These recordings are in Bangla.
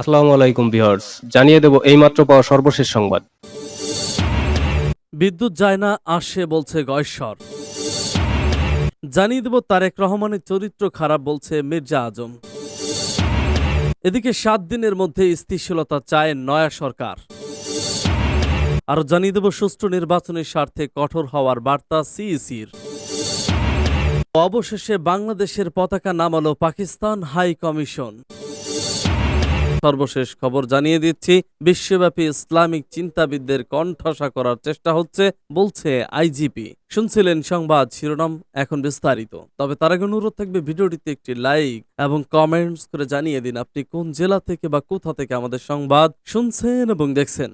আসসালামু আলাইকুম জানিয়ে দেব এইমাত্র পাওয়া সর্বশেষ সংবাদ। বিদ্যুৎ যায় না, আসে বলছে গয়েশ্বর। জানিয়ে দেব তারেক রহমানের চরিত্র খারাপ বলছে মির্জা আজম। এদিকে সাত দিনের মধ্যে স্থিতিশীলতা চায় নয়া সরকার। আরও জানিয়ে দেব, সুষ্ঠু নির্বাচনের স্বার্থে কঠোর হওয়ার বার্তা সিইসির। অবশেষে বাংলাদেশের পতাকা নামালো পাকিস্তান হাই কমিশন। সর্বশেষ খবর জানিয়ে দিচ্ছি, বিশ্বব্যাপী ইসলামিক চিন্তাবিদদের কণ্ঠসা করার চেষ্টা হচ্ছে, বলছে আইজিপি। শুনছিলেন সংবাদ শিরোনাম, এখন বিস্তারিত। তবে তার আগে অনুরোধ থাকবে ভিডিওটিতে একটি লাইক এবং কমেন্টস করে জানিয়ে দিন আপনি কোন জেলা থেকে বা কোথা থেকে আমাদের সংবাদ শুনছেন এবং দেখছেন।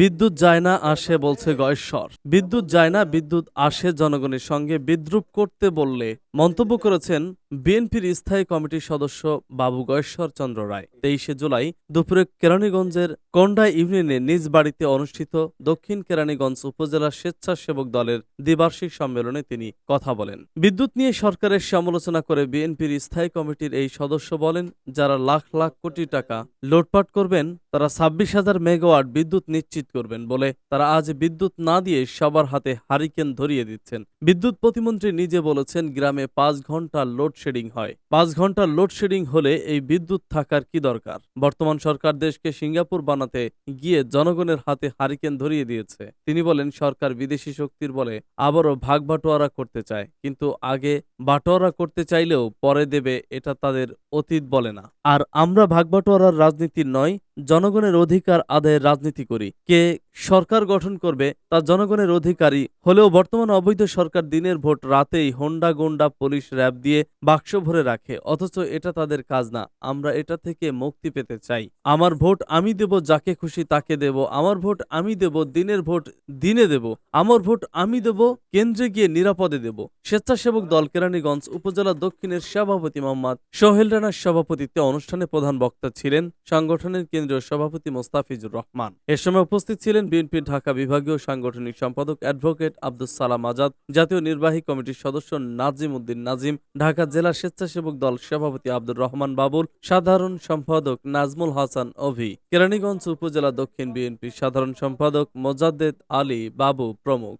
বিদ্যুৎ যায় না, আসে বলছে গয়েশ্বর। বিদ্যুৎ যায় না, বিদ্যুৎ আসে জনগণের সঙ্গে বিদ্রুপ করতে বললে মন্তব্য করেছেন বিএনপির স্থায়ী কমিটির সদস্য বাবু গয়েশ্বর চন্দ্র রায়। তেইশে জুলাই দুপুরে কেরানীগঞ্জের কন্ডা ইউনিয়নে নিজ বাড়িতে অনুষ্ঠিত দক্ষিণ কেরানীগঞ্জ উপজেলা স্বেচ্ছাসেবক দলের দ্বিবার্ষিক সম্মেলনে তিনি কথা বলেন। বিদ্যুৎ নিয়ে সরকারের সমালোচনা করে বিএনপির স্থায়ী কমিটির এই সদস্য বলেন, যারা লাখ লাখ কোটি টাকা লোটপাট করবেন, তারা ছাব্বিশ হাজার মেগাওয়াট বিদ্যুৎ নিশ্চিত করবেন বলে তারা আজ বিদ্যুৎ না দিয়ে সবার হাতে হারিকেন ধরিয়ে দিচ্ছেন। বিদ্যুৎ প্রতিমন্ত্রী নিজে বলেছেন, গ্রামে পাঁচ ঘণ্টা লোডশেডিং হয়। পাঁচ ঘণ্টা লোডশেডিং হলে এই বিদ্যুৎ থাকার কি দরকার? বর্তমান সরকার দেশকে সিঙ্গাপুর বানাতে গিয়ে জনগণের হাতে হারিকেন ধরিয়ে দিয়েছে। তিনি বলেন, সরকার বিদেশি শক্তির বলে আবারও ভাগ বাটোয়ারা করতে চায়। কিন্তু আগে বাটোয়ারা করতে চাইলেও পরে দেবে এটা তাদের অতীত বলে না। আর আমরা ভাগ বাটোয়ারার রাজনীতি নয় জনগণের অধিকার আদায়ের রাজনীতি করি। কে সরকার গঠন করবে তা জনগণের অধিকারী হলেও বর্তমান অবৈধ সরকার দিনের ভোট রাতেই হোন্ডা গোন্ডা পুলিশ র্যাব দিয়ে বাক্স ভরে রাখে, অথচ এটা তাদের কাজ না। আমরা এটা থেকে মুক্তি পেতে চাই। আমার ভোট আমি দেব যাকে খুশি তাকে দেব, আমার ভোট আমি দেব দিনের ভোট দিনে দেব, আমার ভোট আমি দেব কেন্দ্রে গিয়ে নিরাপদে দেব। স্বেচ্ছাসেবক দল কেরানীগঞ্জ উপজেলা দক্ষিণের সভাপতি মোহাম্মদ সোহেল রানার সভাপতিত্বে অনুষ্ঠানে প্রধান বক্তা ছিলেন। সংগঠনের কেন্দ্রীয় সভাপতি মোস্তাফিজুর রহমান। এ সময় উপস্থিত ছিলেন বিএনপির ঢাকা বিভাগীয় সাংগঠনিক সম্পাদক অ্যাডভোকেট আব্দুস সালাম আজাদ, জাতীয় নির্বাহী কমিটির সদস্য নাজিম উদ্দিন নাজিম, ঢাকা জেলা স্বেচ্ছাসেবক দল সভাপতি আব্দুর রহমান বাবুল, সাধারণ সম্পাদক নাজমুল হাসান অভি, কেরানীগঞ্জ উপজেলা দক্ষিণ বিএনপির সাধারণ সম্পাদক মোজাদ্দেদ আলী বাবু প্রমুখ।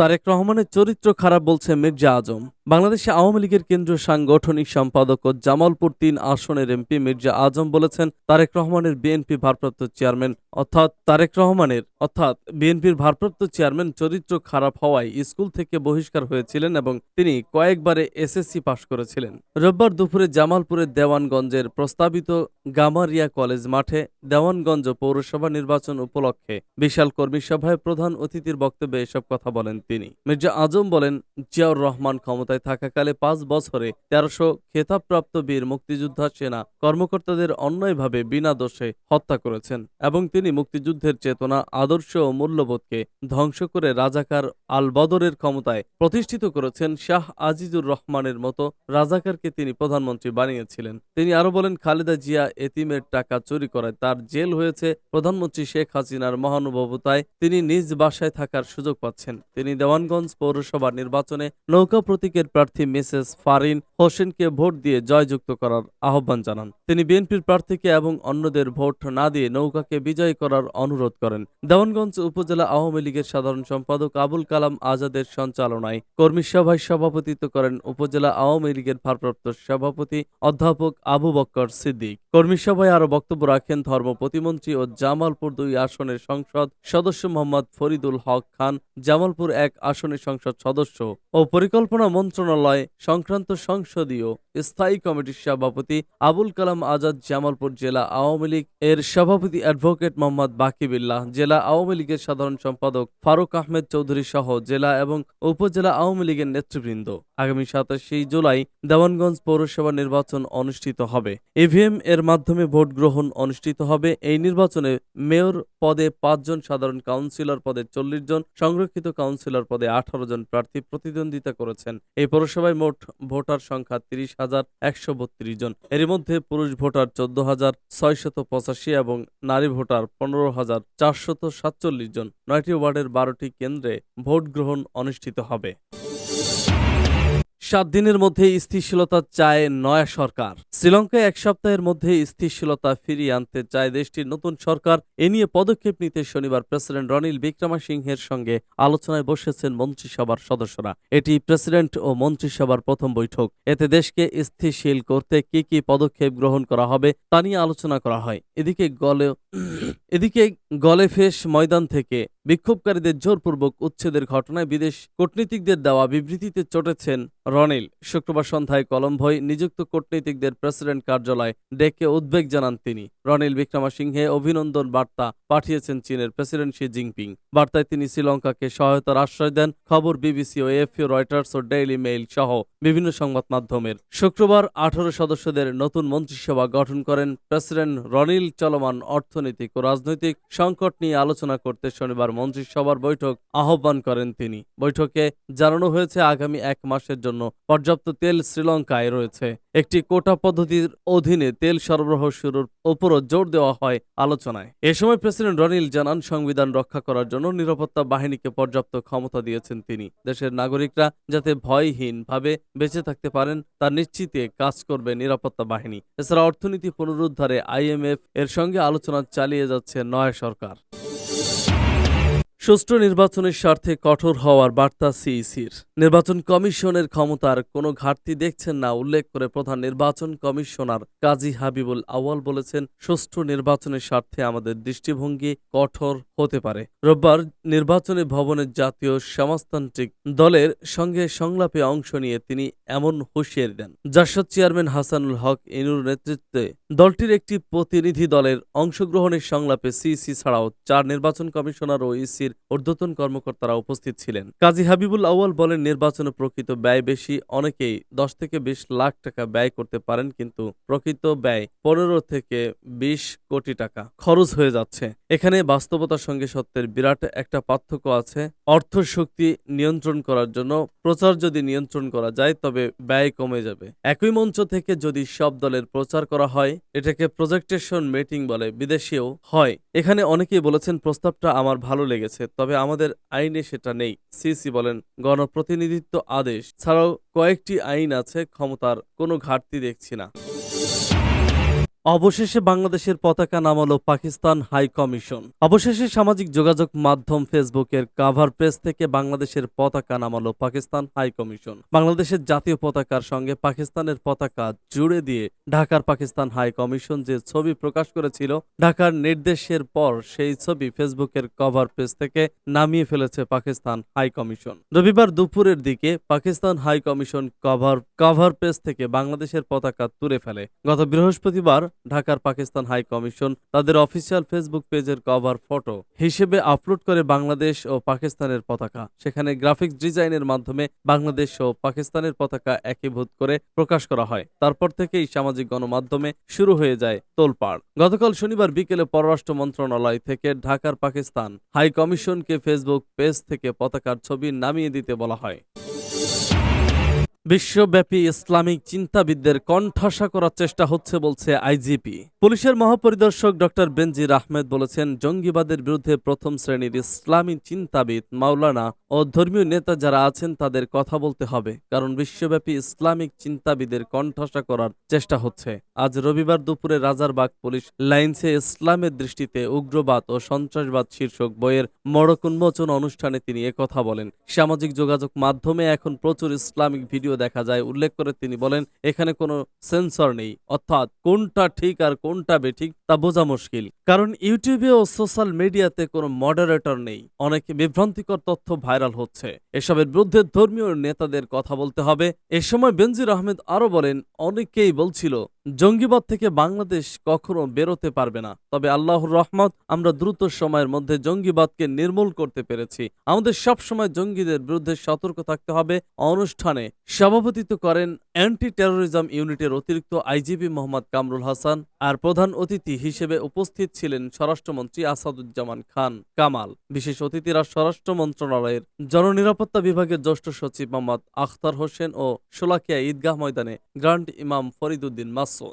তারেক রহমানের চরিত্র খারাপ বলছে মির্জা আজম। বাংলাদেশে আওয়ামী লীগের কেন্দ্রীয় সাংগঠনিক সম্পাদক ও জামালপুর তিন আসনের এমপি মির্জা আজম বলেছেন, তারেক রহমানের বিএনপি ভারপ্রাপ্ত চেয়ারম্যান, অর্থাৎ তারেক রহমানের, অর্থাৎ বিএনপির ভারপ্রাপ্ত চেয়ারম্যান চরিত্র খারাপ হওয়ায় স্কুল থেকে বহিষ্কার হয়েছিলেন এবং তিনি কয়েকবারে এসএসসি পাশ করেছিলেন। রোববার দুপুরে জামালপুরের দেওয়ানগঞ্জের প্রস্তাবিত গামারিয়া কলেজ মাঠে দেওয়ানগঞ্জ পৌরসভা নির্বাচন উপলক্ষে বিশাল কর্মী সভায় প্রধান অতিথির বক্তব্যে এসব কথা বলেন তিনি। মির্জা আজম বলেন, জিয়াউর রহমান ক্ষমতায় থাকাকালে পাঁচ বছরে তেরোশো খেতাবপ্রাপ্ত বীর মুক্তিযোদ্ধা সেনা কর্মকর্তাদের অন্যায়ভাবে বিনা দোষে হত্যা করেছেন এবং তিনি মুক্তিযুদ্ধের চেতনা, আদর্শ ও মূল্যবোধকে ধ্বংস করে রাজাকার আলবদরের ক্ষমতায় প্রতিষ্ঠিত করেছেন শাহ আজিজুর রহমানের মতো রাজাকারকে তিনি প্রধানমন্ত্রী বানিয়েছিলেন। তিনি আরও বলেন, খালেদা জিয়া এতিমের টাকা চুরি করায় তার জেল হয়েছে প্রধানমন্ত্রী শেখ হাসিনার মহানুভবতায় তিনি নিজ বাসায় থাকার সুযোগ পাচ্ছেন। তিনি দেওয়ানগঞ্জ পৌরসভা নির্বাচনে নৌকা প্রতীকের প্রার্থী মিসেস ফারিন হোসেনকে ভোট দিয়ে জয়যুক্ত করার আহ্বান জানান। তিনি বিএনপির প্রার্থীকে এবং অন্যদের ভোট না দিয়ে নৌকাকে বিজয় করার অনুরোধ করেন। দেওয়ানগঞ্জ উপজেলা আওয়ামী লীগের সাধারণ সম্পাদক আবুল কালাম আজাদের সঞ্চালনায় কর্মী সভায় সভাপতিত্ব করেন উপজেলা আওয়ামী লীগের ভারপ্রাপ্ত সভাপতি অধ্যাপক আবু বক্কর সিদ্দিক। কর্মী সভায় আরও বক্তব্য রাখেন ধর্ম প্রতিমন্ত্রী ও জামালপুর দুই আসনের সংসদ সদস্য মোহাম্মদ ফরিদুল হক খান, জামালপুর এক আসনের সংসদ সদস্য ও পরিকল্পনা মন্ত্রণালয় সংক্রান্ত সংসদীয় স্থায়ী কমিটির সভাপতি আবুল কালাম আজাদ, জামালপুর জেলা আওয়ামী লীগ এর সভাপতি অ্যাডভোকেট মোহাম্মদ বাকিবিল্লাহ, জেলা আওয়ামী লীগের সাধারণ সম্পাদক ফারুক আহমেদ চৌধুরী সহ জেলা এবং উপজেলা আওয়ামী লীগের নেতৃবৃন্দ। আগামী সাতাশে জুলাই দেওয়ানগঞ্জ পৌরসভা নির্বাচন অনুষ্ঠিত হবে। ইভিএম এর মাধ্যমে ভোট গ্রহণ অনুষ্ঠিত হবে। এই নির্বাচনে মেয়র পদে পাঁচজন সাধারণ কাউন্সিলর পদে চল্লিশ জন, সংরক্ষিত কাউন্সিলর পদে আঠারো জন প্রার্থী প্রতিদ্বন্দ্বিতা করেছেন। এই পৌরসভায় মোট ভোটার সংখ্যা তিরিশ হাজার একশো বত্রিশ জন। এর মধ্যে পুরুষ ভোটার চোদ্দ হাজার ছয়শত পঁচাশি এবং নারী ভোটার পনেরো হাজার চারশত সাতচল্লিশ জন। নয়টি ওয়ার্ডের বারোটি কেন্দ্রে ভোট গ্রহণ অনুষ্ঠিত হবে। সাত দিনের মধ্যে স্থিতিশীলতা চায় নয়া সরকার। শ্রীলঙ্কায় এক সপ্তাহের মধ্যে স্থিতিশীলতা ফিরিয়ে আনতে চায় দেশটির নতুন সরকার। এ নিয়ে পদক্ষেপ নিতে শনিবার প্রেসিডেন্ট রনিল বিক্রমাসিংহের সঙ্গে আলোচনায় বসেছেন মন্ত্রিসভার সদস্যরা। এটি প্রেসিডেন্ট ও মন্ত্রিসভার প্রথম বৈঠক। এতে দেশকে স্থিতিশীল করতে কি কি পদক্ষেপ গ্রহণ করা হবে তা নিয়ে আলোচনা করা হয়। এদিকে গলে এদিকে গলেফেস ময়দান থেকে বিক্ষোভকারীদের জোরপূর্বক উচ্ছেদের ঘটনায় বিদেশ কূটনীতিকদের দেওয়া বিবৃতিতে চটেছেন রনিল। শুক্রবার সন্ধ্যায় কলম্বোয় নিযুক্ত কূটনীতিকদের প্রেসিডেন্ট কার্যালয় ডেকে উদ্বেগ জানান তিনি। রনিল বিক্রমাসিংহে অভিনন্দন বার্তা পাঠিয়েছেন চীনের প্রেসিডেন্ট শি জিনপিং। বার্তায় তিনি শ্রীলঙ্কাকে সহায়তার আশ্রয় দেন। খবর বিবিসি ও এফিও রয়টার্স ও ডেইলি মেইল সহ বিভিন্ন সংবাদ মাধ্যমের। শুক্রবার আঠারো সদস্যদের নতুন মন্ত্রিসভা গঠন করেন প্রেসিডেন্ট রনিল চলমান অর্থনৈতিক ও রাজনৈতিক সংকট নিয়ে আলোচনা করতে শনিবার মন্ত্রিসভার বৈঠক আহ্বান করেন তিনি। বৈঠকে জানানো হয়েছে, আগামী এক মাসের জন্য পর্যাপ্ত তেল শ্রীলঙ্কায় রয়েছে। একটি কোটা পদ্ধতির অধীনে তেল সরবরাহ শুরুর উপরও জোর দেওয়া হয় আলোচনায়। এ সময় প্রেসিডেন্ট রনিল জানান, সংবিধান রক্ষা করার জন্য নিরাপত্তা বাহিনীকে পর্যাপ্ত ক্ষমতা দিয়েছেন তিনি। দেশের নাগরিকরা যাতে ভয়হীন ভাবে বেঁচে থাকতে পারেন, তা নিশ্চিতে কাজ করবে নিরাপত্তা বাহিনী। এছাড়া অর্থনীতি পুনরুদ্ধারে আইএমএফ এর সঙ্গে আলোচনা চালিয়ে যাচ্ছে নয়া সরকার। সুষ্ঠু নির্বাচনের স্বার্থে কঠোর হওয়ার বার্তা সিইসির। নির্বাচন কমিশনের ক্ষমতার কোনো ঘাটতি দেখছেন না, উল্লেখ করে প্রধান নির্বাচন কমিশনার কাজী হাবিবুল আওয়াল বলেছেন, সুষ্ঠু নির্বাচনের স্বার্থে আমাদের দৃষ্টিভঙ্গি কঠোর হতে পারে। রোববার নির্বাচনী ভবনের জাতীয় সমাজতান্ত্রিক দলের সঙ্গে সংলাপে অংশ নিয়ে তিনি এমন হুঁশিয়ারি দেন। জাসদ চেয়ারম্যান হাসানুল হক ইনুর নেতৃত্বে দলটির একটি প্রতিনিধি দলের অংশগ্রহণের সংলাপে সিইসি ছাড়াও চার নির্বাচন কমিশনার ও ইসির ঊর্ধ্বতন কর্মকর্তারা উপস্থিত ছিলেন। কাজী হাবিবুল আউয়াল বলেন, নির্বাচনে প্রকৃত ব্যয় বেশি, অনেকেই দশ থেকে বিশ লাখ টাকা ব্যয় করতে পারেন, কিন্তু প্রকৃত ব্যয় পনেরো থেকে বিশ কোটি টাকা খরচ হয়ে যাচ্ছে। এখানে বাস্তবতার সঙ্গে সত্যের বিরাট একটা পার্থক্য আছে। অর্থ শক্তি নিয়ন্ত্রণ করার জন্য প্রচার যদি নিয়ন্ত্রণ করা যায়, তবে ব্যয় কমে যাবে। একই মঞ্চ থেকে যদি সব দলের প্রচার করা হয়, এটাকে প্রজেক্টেশন মিটিং বলে বিদেশেও হয়। এখানে অনেকেই বলেছেন, প্রস্তাবটা আমার ভালো লেগেছে। তবে আমাদের আইনে সেটা নেই। সিসি বলেন, গণপ্রতিনিধিত্ব আদেশ ছাড়াও কয়েকটি আইন আছে, ক্ষমতার কোনো ঘাটতি দেখছি না। অবশেষে বাংলাদেশের পতাকা নামালো পাকিস্তান হাই কমিশন। অবশেষে সামাজিক যোগাযোগ মাধ্যম ফেসবুকের কাভার পেজ থেকে বাংলাদেশের পতাকা নামালো পাকিস্তান হাই কমিশন। বাংলাদেশের জাতীয় পতাকার সঙ্গে পাকিস্তানের পতাকা জুড়ে দিয়ে ঢাকার পাকিস্তান হাই কমিশন যে ছবি প্রকাশ করেছিল, ঢাকার নির্দেশের পর সেই ছবি ফেসবুকের কভার পেজ থেকে নামিয়ে ফেলেছে পাকিস্তান হাই কমিশন। রবিবার দুপুরের দিকে Pakistan high commission cover cover page থেকে বাংলাদেশের পতাকা তুলে ফেলে। গত বৃহস্পতিবার ঢাকার পাকিস্তান হাই কমিশন তাদের অফিসিয়াল ফেসবুক পেজের কভার ফটো হিসেবে আপলোড করে বাংলাদেশ ও পাকিস্তানের পতাকা। সেখানে গ্রাফিক্স ডিজাইনের মাধ্যমে বাংলাদেশ ও পাকিস্তানের পতাকা একীভূত করে প্রকাশ করা হয়। তারপর থেকেই সামাজিক গণমাধ্যমে শুরু হয়ে যায় তোলপাড়। গতকাল শনিবার বিকেলে পররাষ্ট্র মন্ত্রণালয় থেকে ঢাকার পাকিস্তান হাই কমিশনকে ফেসবুক পেজ থেকে পতাকার ছবি নামিয়ে দিতে বলা হয়। বিশ্বব্যাপী ইসলামিক চিন্তাবিদদের কণ্ঠাসা করার চেষ্টা হচ্ছে বলছে আইজিপি। পুলিশের মহাপরিদর্শক ডক্টর বেনজির আহমেদ বলেছেন, জঙ্গিবাদের বিরুদ্ধে প্রথম শ্রেণির ইসলামী চিন্তাবিদ মাওলানা ও ধর্মীয় নেতা যারা আছেন তাদের কথা বলতে হবে, কারণ বিশ্বব্যাপী ইসলামিক চিন্তাবিদের কণ্ঠাসা করার চেষ্টা হচ্ছে। আজ রবিবার দুপুরে রাজারবাগ পুলিশ লাইন্সে ইসলামের দৃষ্টিতে উগ্রবাদ ও সন্ত্রাসবাদ শীর্ষক বইয়ের মড়ক উন্মোচন অনুষ্ঠানে তিনি একথা বলেন। সামাজিক যোগাযোগ মাধ্যমে এখন প্রচুর ইসলামিক ভিডিও দেখা যায়, উল্লেখ করে তিনি বলেন, এখানে কোনো সেন্সর নেই। অর্থাৎ কোনটা ঠিক আর কোনটা বেঠিক তা বোঝা মুশকিল। কারণ ইউটিউবে ও সোশ্যাল মিডিয়াতে কোনো মডারেটর নেই। অনেক বিভ্রান্তিকর তথ্য ভাইরাল হচ্ছে। এসবের বিরুদ্ধে ধর্মীয় নেতাদের কথা বলতে হবে। এ সময় বেনজির আহমেদ আরও বলেন অনেকেই বলছিল, জঙ্গিবাদ থেকে বাংলাদেশ কখনো বেরোতে পারবে না। তবে আল্লাহর রহমত, আমরা দ্রুত সময়ের মধ্যে জঙ্গিবাদকে নির্মূল করতে পেরেছি। আমাদের সব সময় জঙ্গিদের বিরুদ্ধে সতর্ক থাকতে হবে। অনুষ্ঠানে সভাপতিত্ব করেন অ্যান্টি টেরোরিজম ইউনিটের অতিরিক্ত আইজিপি মোহাম্মদ কামরুল হাসান আর প্রধান অতিথি হিসেবে উপস্থিত ছিলেন স্বরাষ্ট্রমন্ত্রী আসাদুজ্জামান খান কামাল। বিশেষ অতিথিরা স্বরাষ্ট্র মন্ত্রণালয়ের জননিরাপত্তা বিভাগের জ্যেষ্ঠ সচিব মোহাম্মদ আখতার হোসেন ও শোলাকিয়া ঈদগাহ ময়দানে গ্রান্ড ইমাম ফরিদ উদ্দিন মাসুদ